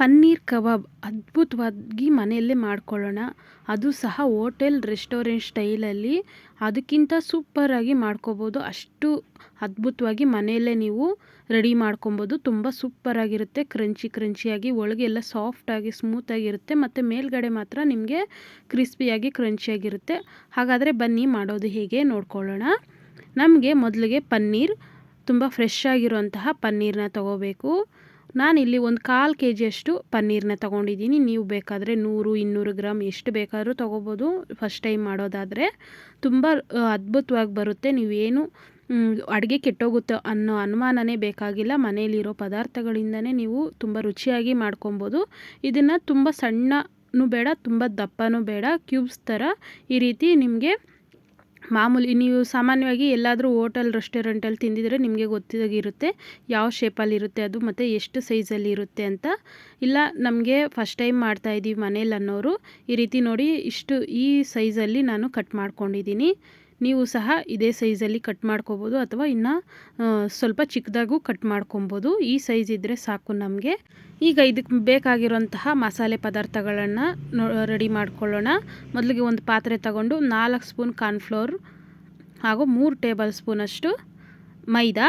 ಪನ್ನೀರ್ ಕಬಾಬ್ ಅದ್ಭುತವಾಗಿ ಮನೆಯಲ್ಲೇ ಮಾಡ್ಕೊಳ್ಳೋಣ. ಅದು ಸಹ ಹೋಟೆಲ್, ರೆಸ್ಟೋರೆಂಟ್ ಸ್ಟೈಲಲ್ಲಿ. ಅದಕ್ಕಿಂತ ಸೂಪರಾಗಿ ಮಾಡ್ಕೋಬೋದು. ಅಷ್ಟು ಅದ್ಭುತವಾಗಿ ಮನೆಯಲ್ಲೇ ನೀವು ರೆಡಿ ಮಾಡ್ಕೊಬೋದು. ತುಂಬ ಸೂಪರಾಗಿರುತ್ತೆ ಕ್ರಂಚಿ ಕ್ರಂಚಿಯಾಗಿ. ಒಳಗೆ ಎಲ್ಲ ಸಾಫ್ಟಾಗಿ ಸ್ಮೂತಾಗಿರುತ್ತೆ ಮತ್ತು ಮೇಲ್ಗಡೆ ಮಾತ್ರ ನಿಮಗೆ ಕ್ರಿಸ್ಪಿಯಾಗಿ ಕ್ರಂಚಿಯಾಗಿರುತ್ತೆ ಹಾಗಾದರೆ ಬನ್ನಿ, ಮಾಡೋದು ಹೇಗೆ ನೋಡ್ಕೊಳ್ಳೋಣ. ನಮಗೆ ಮೊದಲಿಗೆ ಪನ್ನೀರ್, ತುಂಬ ಫ್ರೆಶ್ ಆಗಿರುವಂತಹ ಪನ್ನೀರನ್ನ ತೊಗೋಬೇಕು. ನಾನಿಲ್ಲಿ ಒಂದು ಕಾಲು ಕೆ ಜಿಯಷ್ಟು ಪನ್ನೀರನ್ನ ತೊಗೊಂಡಿದ್ದೀನಿ. ನೀವು ಬೇಕಾದರೆ ನೂರು, ಇನ್ನೂರು ಗ್ರಾಮ್ ಎಷ್ಟು ಬೇಕಾದರೂ ತೊಗೋಬೋದು. ಫಸ್ಟ್ ಟೈಮ್ ಮಾಡೋದಾದರೆ ತುಂಬ ಅದ್ಭುತವಾಗಿ ಬರುತ್ತೆ. ನೀವೇನು ಅಡುಗೆ ಕೆಟ್ಟೋಗುತ್ತೆ ಅನ್ನೋ ಅನುಮಾನನೇ ಬೇಕಾಗಿಲ್ಲ. ಮನೆಯಲ್ಲಿರೋ ಪದಾರ್ಥಗಳಿಂದನೇ ನೀವು ತುಂಬ ರುಚಿಯಾಗಿ ಮಾಡ್ಕೊಬೋದು. ಇದನ್ನು ತುಂಬ ಸಣ್ಣನೂ ಬೇಡ, ತುಂಬ ದಪ್ಪನೂ ಬೇಡ. ಕ್ಯೂಬ್ಸ್ ಥರ ಈ ರೀತಿ ನಿಮಗೆ ಮಾಮೂಲಿ ನೀವು ಸಾಮಾನ್ಯವಾಗಿ ಎಲ್ಲಾದರೂ ಹೋಟೆಲ್ ರೆಸ್ಟೋರೆಂಟಲ್ಲಿ ತಿಂದಿದ್ರೆ ನಿಮಗೆ ಗೊತ್ತಾಗಿರುತ್ತೆ ಯಾವ ಶೇಪಲ್ಲಿರುತ್ತೆ ಅದು ಮತ್ತು ಎಷ್ಟು ಸೈಜಲ್ಲಿ ಇರುತ್ತೆ ಅಂತ. ಇಲ್ಲ, ನಮಗೆ ಫಸ್ಟ್ ಟೈಮ್ ಮಾಡ್ತಾಯಿದ್ದೀವಿ ಮನೇಲಿ ಅನ್ನೋರು ಈ ರೀತಿ ನೋಡಿ ಇಷ್ಟು ಈ ಸೈಜಲ್ಲಿ ನಾನು ಕಟ್ ಮಾಡ್ಕೊಂಡಿದ್ದೀನಿ. ನೀವು ಸಹ ಇದೇ ಸೈಜಲ್ಲಿ ಕಟ್ ಮಾಡ್ಕೋಬೋದು ಅಥವಾ ಇನ್ನು ಸ್ವಲ್ಪ ಚಿಕ್ಕದಾಗೂ ಕಟ್ ಮಾಡ್ಕೊಬೋದು. ಈ ಸೈಜ್ ಇದ್ದರೆ ಸಾಕು ನಮಗೆ. ಈಗ ಇದಕ್ಕೆ ಬೇಕಾಗಿರುವಂತಹ ಮಸಾಲೆ ಪದಾರ್ಥಗಳನ್ನು ರೆಡಿ ಮಾಡ್ಕೊಳ್ಳೋಣ. ಮೊದಲಿಗೆ ಒಂದು ಪಾತ್ರೆ ತಗೊಂಡು ನಾಲ್ಕು ಸ್ಪೂನ್ ಕಾರ್ನ್ಫ್ಲೋರ್ ಹಾಗೂ ಮೂರು ಟೇಬಲ್ ಸ್ಪೂನಷ್ಟು ಮೈದಾ,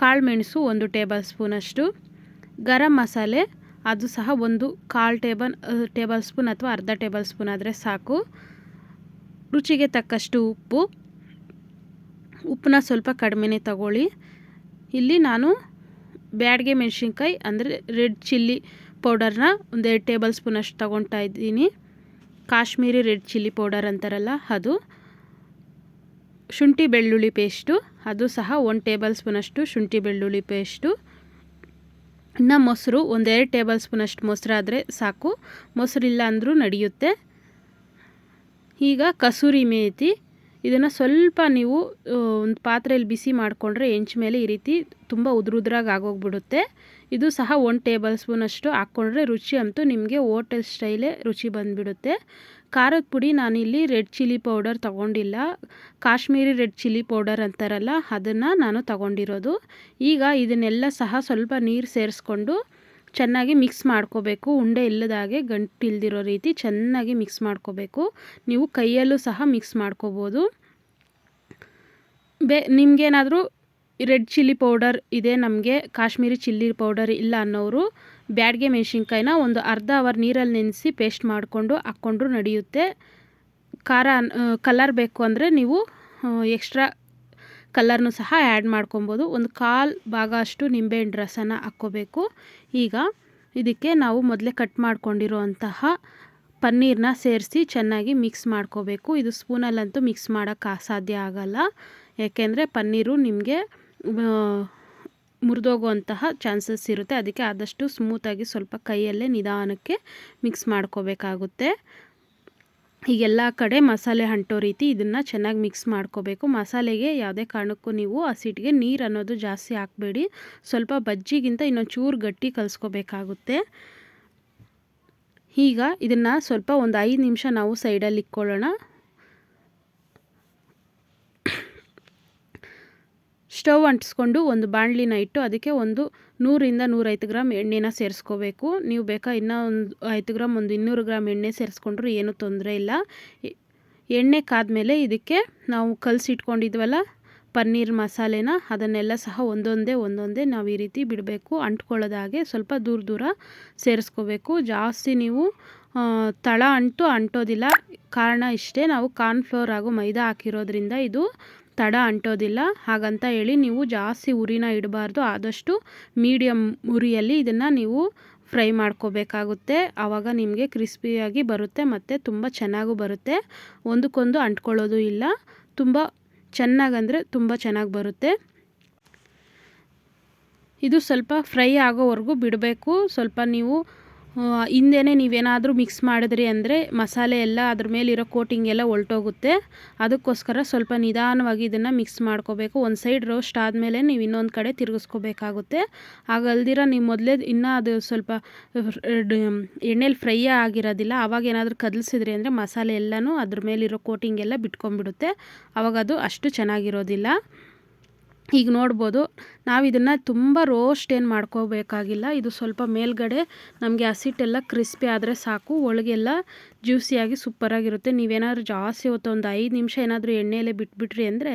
ಕಾಳು ಮೆಣಸು ಒಂದು ಟೇಬಲ್ ಸ್ಪೂನಷ್ಟು ಗರಂ ಮಸಾಲೆ, ಅದು ಸಹ ಒಂದು ಕಾಲು ಟೇಬಲ್ ಟೇಬಲ್ ಸ್ಪೂನ್ ಅಥವಾ ಅರ್ಧ ಟೇಬಲ್ ಸ್ಪೂನ್ ಆದರೆ ಸಾಕು. ರುಚಿಗೆ ತಕ್ಕಷ್ಟು ಉಪ್ಪು. ಉಪ್ಪನ್ನ ಸ್ವಲ್ಪ ಕಡಿಮೆನೇ ತಗೊಳ್ಳಿ. ಇಲ್ಲಿ ನಾನು ಬ್ಯಾಡ್ಗೆ ಮೆಣಸಿನ್ಕಾಯಿ ಅಂದರೆ ರೆಡ್ ಚಿಲ್ಲಿ ಪೌಡರ್ನ ಒಂದೆರಡು ಟೇಬಲ್ ಸ್ಪೂನಷ್ಟು ತೊಗೊಳ್ತಾ ಇದ್ದೀನಿ. ಕಾಶ್ಮೀರಿ ರೆಡ್ ಚಿಲ್ಲಿ ಪೌಡರ್ ಅಂತಾರಲ್ಲ ಅದು. ಶುಂಠಿ ಬೆಳ್ಳುಳ್ಳಿ ಪೇಸ್ಟು, ಅದು ಸಹ ಒಂದು ಟೇಬಲ್ ಸ್ಪೂನಷ್ಟು ಶುಂಠಿ ಬೆಳ್ಳುಳ್ಳಿ ಪೇಸ್ಟು. ಇನ್ನು ಮೊಸರು ಒಂದೆರಡು ಟೇಬಲ್ ಸ್ಪೂನಷ್ಟು ಮೊಸರಾದರೆ ಸಾಕು. ಮೊಸರಿಲ್ಲ ಅಂದರೂ ನಡೆಯುತ್ತೆ. ಈಗ ಕಸೂರಿ ಮೇಥಿ ಇದನ್ನು ಸ್ವಲ್ಪ ನೀವು ಒಂದು ಪಾತ್ರೆಯಲ್ಲಿ ಬಿಸಿ ಮಾಡಿಕೊಂಡ್ರೆ ಹೆಂಚು ಮೇಲೆ ಈ ರೀತಿ ತುಂಬ ಉದುರುದ್ರಾಗಿ ಆಗೋಗ್ಬಿಡುತ್ತೆ. ಇದು ಸಹ ಒನ್ ಟೇಬಲ್ ಸ್ಪೂನಷ್ಟು ಹಾಕ್ಕೊಂಡ್ರೆ ರುಚಿ ಅಂತೂ ನಿಮಗೆ ಓಟೆಲ್ ಸ್ಟೈಲೇ ರುಚಿ ಬಂದುಬಿಡುತ್ತೆ. ಖಾರದ ಪುಡಿ ನಾನಿಲ್ಲಿ ರೆಡ್ ಚಿಲ್ಲಿ ಪೌಡರ್ ತೊಗೊಂಡಿಲ್ಲ. ಕಾಶ್ಮೀರಿ ರೆಡ್ ಚಿಲ್ಲಿ ಪೌಡರ್ ಅಂತಾರಲ್ಲ, ಅದನ್ನು ನಾನು ತಗೊಂಡಿರೋದು. ಈಗ ಇದನ್ನೆಲ್ಲ ಸಹ ಸ್ವಲ್ಪ ನೀರು ಸೇರಿಸ್ಕೊಂಡು ಚೆನ್ನಾಗಿ ಮಿಕ್ಸ್ ಮಾಡ್ಕೋಬೇಕು. ಉಂಡೆ ಇಲ್ಲದಾಗೆ ಗಂಟಿಲ್ದಿರೋ ರೀತಿ ಚೆನ್ನಾಗಿ ಮಿಕ್ಸ್ ಮಾಡ್ಕೋಬೇಕು. ನೀವು ಕೈಯಲ್ಲೂ ಸಹ ಮಿಕ್ಸ್ ಮಾಡ್ಕೋಬೋದು. ಬೇ, ನಿಮಗೇನಾದರೂ ರೆಡ್ ಚಿಲ್ಲಿ ಪೌಡರ್ ಇದೆ, ನಮಗೆ ಕಾಶ್ಮೀರಿ ಚಿಲ್ಲಿ ಪೌಡರ್ ಇಲ್ಲ ಅನ್ನೋರು ಬ್ಯಾಡ್ಗೆ ಮೆಣಸಿನ್ಕಾಯಿನ ಒಂದು ಅರ್ಧ ಅವರ್ ನೀರಲ್ಲಿ ನೆನೆಸಿ ಪೇಸ್ಟ್ ಮಾಡಿಕೊಂಡು ಹಾಕ್ಕೊಂಡ್ರು ನಡೆಯುತ್ತೆ. ಖಾರ ಕಲರ್ ಬೇಕು ಅಂದರೆ ನೀವು ಎಕ್ಸ್ಟ್ರಾ ಕಲರ್ನು ಸಹ ಆ್ಯಡ್ ಮಾಡ್ಕೊಬೋದು. ಒಂದು ಕಾಲು ಭಾಗ ಅಷ್ಟು ನಿಂಬೆಹಣ್ಣು ರಸನ ಹಾಕ್ಕೋಬೇಕು. ಈಗ ಇದಕ್ಕೆ ನಾವು ಮೊದಲೇ ಕಟ್ ಮಾಡ್ಕೊಂಡಿರುವಂತಹ ಪನ್ನೀರನ್ನ ಸೇರಿಸಿ ಚೆನ್ನಾಗಿ ಮಿಕ್ಸ್ ಮಾಡ್ಕೋಬೇಕು. ಇದು ಸ್ಪೂನಲ್ಲಂತೂ ಮಿಕ್ಸ್ ಮಾಡೋಕ್ಕೆ ಸಾಧ್ಯ ಆಗಲ್ಲ. ಯಾಕೆಂದರೆ ಪನ್ನೀರು ನಿಮಗೆ ಮುರಿದೋಗುವಂತಹ ಚಾನ್ಸಸ್ ಇರುತ್ತೆ. ಅದಕ್ಕೆ ಆದಷ್ಟು ಸ್ಮೂತಾಗಿ ಸ್ವಲ್ಪ ಕೈಯಲ್ಲೇ ನಿಧಾನಕ್ಕೆ ಮಿಕ್ಸ್ ಮಾಡ್ಕೋಬೇಕಾಗುತ್ತೆ. ಹೀಗೆಲ್ಲ ಕಡೆ ಮಸಾಲೆ ಅಂಟೋ ರೀತಿ ಇದನ್ನು ಚೆನ್ನಾಗಿ ಮಿಕ್ಸ್ ಮಾಡ್ಕೋಬೇಕು. ಮಸಾಲೆಗೆ ಯಾವುದೇ ಕಾರಣಕ್ಕೂ ನೀವು ಹಸಿಟ್ಟಿಗೆ ನೀರು ಅನ್ನೋದು ಜಾಸ್ತಿ ಹಾಕಬೇಡಿ. ಸ್ವಲ್ಪ ಬಜ್ಜಿಗಿಂತ ಇನ್ನೊಂದು ಚೂರು ಗಟ್ಟಿ ಕಲಿಸ್ಕೋಬೇಕಾಗುತ್ತೆ. ಈಗ ಇದನ್ನು ಸ್ವಲ್ಪ ಒಂದು ಐದು ನಿಮಿಷ ನಾವು ಸೈಡಲ್ಲಿ ಇಕ್ಕೊಳ್ಳೋಣ ಸ್ಟವ್ ಅಂಟಿಸ್ಕೊಂಡು ಒಂದು ಬಾಣಲಿನ ಇಟ್ಟು ಅದಕ್ಕೆ ಒಂದು ನೂರಿಂದ ನೂರೈದು ಗ್ರಾಮ್ ಎಣ್ಣೆನ ಸೇರಿಸ್ಕೋಬೇಕು. ನೀವು ಬೇಕಾ ಇನ್ನೂ ಒಂದು ಐದು ಗ್ರಾಮ್, ಒಂದು ಇನ್ನೂರು ಗ್ರಾಮ್ ಎಣ್ಣೆ ಸೇರಿಸ್ಕೊಂಡ್ರೂ ಏನೂ ತೊಂದರೆ ಇಲ್ಲ. ಎಣ್ಣೆ ಕಾದ್ಮೇಲೆ ಇದಕ್ಕೆ ನಾವು ಕಲಸಿಟ್ಕೊಂಡಿದ್ವಲ್ಲ, ಪನ್ನೀರ್ ಮಸಾಲೆನ, ಅದನ್ನೆಲ್ಲ ಸಹ ಒಂದೊಂದೇ ಒಂದೊಂದೇ ನಾವು ಈ ರೀತಿ ಬಿಡಬೇಕು ಅಂಟ್ಕೊಳ್ಳೋದಾಗೆ ಸ್ವಲ್ಪ ದೂರ ದೂರ ಸೇರಿಸ್ಕೋಬೇಕು. ಜಾಸ್ತಿ ನೀವು ತಳ ಅಂಟು ಅಂಟೋದಿಲ್ಲ. ಕಾರಣ ಇಷ್ಟೇ, ನಾವು ಕಾರ್ನ್ಫ್ಲೋರ್ ಹಾಗೂ ಮೈದಾ ಹಾಕಿರೋದ್ರಿಂದ ಇದು ತಡ ಅಂಟೋದಿಲ್ಲ. ಹಾಗಂತ ಹೇಳಿ ನೀವು ಜಾಸ್ತಿ ಉರಿನ ಇಡಬಾರ್ದು. ಆದಷ್ಟು ಮೀಡಿಯಮ್ ಉರಿಯಲ್ಲಿ ಇದನ್ನು ನೀವು ಫ್ರೈ ಮಾಡ್ಕೋಬೇಕಾಗುತ್ತೆ. ಆವಾಗ ನಿಮಗೆ ಕ್ರಿಸ್ಪಿಯಾಗಿ ಬರುತ್ತೆ ಮತ್ತು ತುಂಬ ಚೆನ್ನಾಗೂ ಬರುತ್ತೆ. ಒಂದಕ್ಕೊಂದು ಅಂಟ್ಕೊಳ್ಳೋದು ಇಲ್ಲ. ತುಂಬ ಚೆನ್ನಾಗಂದರೆ ತುಂಬ ಚೆನ್ನಾಗಿ ಬರುತ್ತೆ. ಇದು ಸ್ವಲ್ಪ ಫ್ರೈ ಆಗೋವರೆಗೂ ಬಿಡಬೇಕು. ಸ್ವಲ್ಪ ನೀವು ಹಿಂದೆನೇ ನೀವೇನಾದರೂ ಮಿಕ್ಸ್ ಮಾಡಿದ್ರಿ ಅಂದರೆ ಮಸಾಲೆ ಎಲ್ಲ ಅದ್ರ ಮೇಲಿರೋ ಕೋಟಿಂಗ್ ಎಲ್ಲ ಹೊಲ್ಟೋಗುತ್ತೆ ಅದಕ್ಕೋಸ್ಕರ ಸ್ವಲ್ಪ ನಿಧಾನವಾಗಿ ಇದನ್ನು ಮಿಕ್ಸ್ ಮಾಡ್ಕೋಬೇಕು. ಒಂದು ಸೈಡ್ ರೋಸ್ಟ್ ಆದಮೇಲೆ ನೀವು ಇನ್ನೊಂದು ಕಡೆ ತಿರುಗಿಸ್ಕೋಬೇಕಾಗುತ್ತೆ. ಆಗಲ್ದಿರ ನೀವು ಮೊದಲೇ ಇನ್ನೂ ಅದು ಸ್ವಲ್ಪ ಎಣ್ಣೆಲಿ ಫ್ರೈಯೇ ಆಗಿರೋದಿಲ್ಲ. ಆವಾಗ ಏನಾದರೂ ಕದಲಿಸಿದ್ರಿ ಅಂದರೆ ಮಸಾಲೆ ಎಲ್ಲನೂ ಅದ್ರ ಮೇಲಿರೋ ಕೋಟಿಂಗ್ ಎಲ್ಲ ಬಿಟ್ಕೊಂಡ್ಬಿಡುತ್ತೆ. ಆವಾಗ ಅದು ಅಷ್ಟು ಚೆನ್ನಾಗಿರೋದಿಲ್ಲ. ಈಗ ನೋಡ್ಬೋದು, ನಾವು ಇದನ್ನು ತುಂಬ ರೋಸ್ಟ್ ಏನು ಮಾಡ್ಕೋಬೇಕಾಗಿಲ್ಲ. ಇದು ಸ್ವಲ್ಪ ಮೇಲ್ಗಡೆ ನಮಗೆ ಹಸಿಟ್ಟೆಲ್ಲ ಕ್ರಿಸ್ಪಿ ಆದರೆ ಸಾಕು. ಒಳಗೆಲ್ಲ ಜ್ಯೂಸಿಯಾಗಿ ಸೂಪರಾಗಿರುತ್ತೆ ನೀವೇನಾದ್ರೂ ಜಾಸ್ತಿ ಹೊತ್ತು ಒಂದು ಐದು ನಿಮಿಷ ಏನಾದರೂ ಎಣ್ಣೆಯಲ್ಲೇ ಬಿಟ್ಬಿಟ್ರಿ ಅಂದರೆ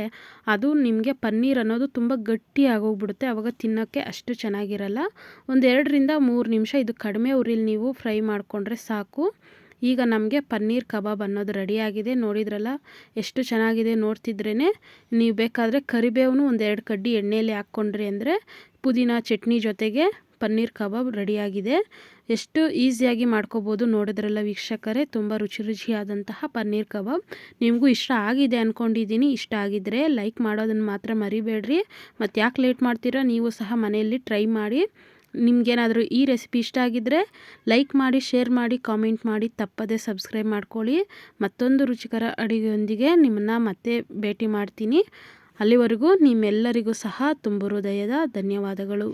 ಅದು ನಿಮಗೆ ಪನ್ನೀರ್ ಅನ್ನೋದು ತುಂಬ ಗಟ್ಟಿ ಆಗೋಗ್ಬಿಡುತ್ತೆ. ಆವಾಗ ತಿನ್ನೋಕ್ಕೆ ಅಷ್ಟು ಚೆನ್ನಾಗಿರಲ್ಲ. ಒಂದು ಎರಡರಿಂದ ಮೂರು ನಿಮಿಷ ಇದು ಕಡಿಮೆ ಉರಿಲಿ ನೀವು ಫ್ರೈ ಮಾಡಿಕೊಂಡ್ರೆ ಸಾಕು. ಈಗ ನಮಗೆ ಪನ್ನೀರ್ ಕಬಾಬ್ ಅನ್ನೋದು ರೆಡಿಯಾಗಿದೆ ನೋಡಿದ್ರಲ್ಲ? ಎಷ್ಟು ಚೆನ್ನಾಗಿದೆ ನೋಡ್ತಿದ್ರೇ ನೀವು ಬೇಕಾದರೆ ಕರಿಬೇವನು ಒಂದು ಎರಡು ಕಡ್ಡಿ ಎಣ್ಣೆಯಲ್ಲಿ ಹಾಕ್ಕೊಂಡ್ರಿ ಅಂದರೆ ಪುದೀನ ಚಟ್ನಿ ಜೊತೆಗೆ ಪನ್ನೀರ್ ಕಬಾಬ್ ರೆಡಿಯಾಗಿದೆ ಎಷ್ಟು ಈಸಿಯಾಗಿ ಮಾಡ್ಕೋಬೋದು ನೋಡಿದ್ರಲ್ಲ ವೀಕ್ಷಕರೇ, ತುಂಬ ರುಚಿ ರುಚಿಯಾದಂತಹ ಪನ್ನೀರ್ ಕಬಾಬ್. ನಿಮಗೂ ಇಷ್ಟ ಆಗಿದೆ ಅಂದ್ಕೊಂಡಿದ್ದೀನಿ ಇಷ್ಟ ಆಗಿದ್ದರೆ ಲೈಕ್ ಮಾಡೋದನ್ನು ಮಾತ್ರ ಮರಿಬೇಡ್ರಿ. ಮತ್ತು ಯಾಕೆ ಲೇಟ್ ಮಾಡ್ತೀರಾ? ನೀವು ಸಹ ಮನೆಯಲ್ಲಿ ಟ್ರೈ ಮಾಡಿ. ನಿಮಗೇನಾದರೂ ಈ ರೆಸಿಪಿ ಇಷ್ಟ ಆಗಿದ್ದರೆ ಲೈಕ್ ಮಾಡಿ ಶೇರ್ ಮಾಡಿ ಕಾಮೆಂಟ್ ಮಾಡಿ ತಪ್ಪದೇ ಸಬ್ಸ್ಕ್ರೈಬ್ ಮಾಡ್ಕೊಳ್ಳಿ. ಮತ್ತೊಂದು ರುಚಿಕರ ಅಡುಗೆಯೊಂದಿಗೆ ನಿಮ್ಮನ್ನು ಮತ್ತೆ ಭೇಟಿ ಮಾಡ್ತೀನಿ. ಅಲ್ಲಿವರೆಗೂ ನಿಮ್ಮೆಲ್ಲರಿಗೂ ಸಹ ತುಂಬ ಹೃದಯದ ಧನ್ಯವಾದಗಳು.